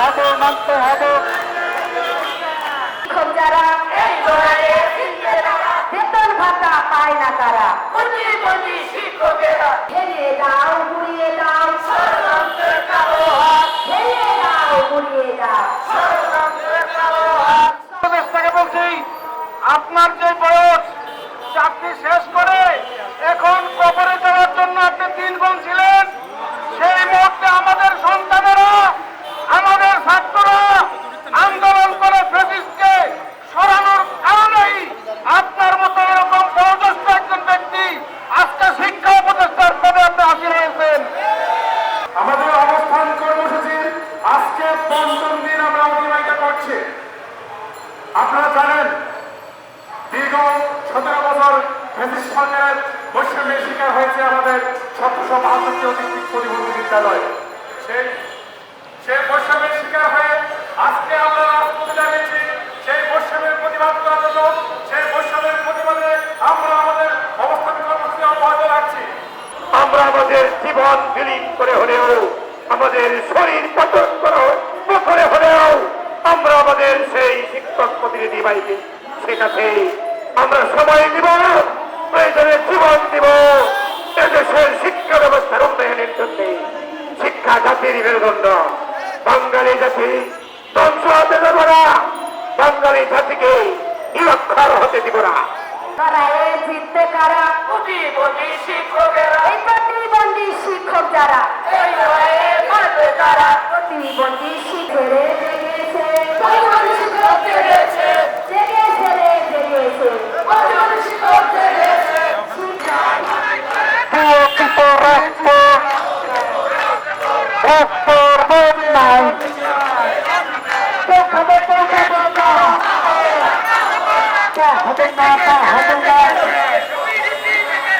হবে মানতে হবে যারা। বেতন ভাতা পায় না তারা। ফেলে দাও গুড়িয়ে দাও। আপনারা জানেন, দীর্ঘ সতেরো বছর ব্রিটিশ সরকারের শিকার হয়েছে আমাদের সতেরোশো বাহাত্তরটি অতি প্রতিবন্ধী বিদ্যালয়। সেই সেই বৈষম্যের শিকার হয়ে আজকে আমরা রাজপথে দাঁড়িয়েছি সেই বৈষম্যের প্রতিবাদ করার জন্য, সেই বৈষম্যের প্রতিবাদে আমরা আমাদের অবস্থান কর্মসূচি অব্যাহত রাখছি। আমরা আমাদের জীবন বিলীন করে হলেও, আমাদের শরীর পতন করে হলেও আমরা আমাদের সেই প্রতিনিধি বাড়িতে শেখাতে আমরা সময় দিব প্রয়োজনে জীবন দিব এদেশের শিক্ষা ব্যবস্থার উন্নয়নের জন্য শিক্ষা জাতির মেরুদণ্ড বাঙালি জাতি ধ্বংস হতে দেব না বাঙালি জাতিকে নিরক্ষর হতে দিব না। লড়াইয়ে জিতবে কারা? প্রতিবন্ধী শিক্ষকেরা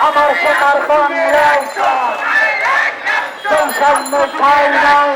আমার সোনার বাংলায় সংসার মেঘায় নাই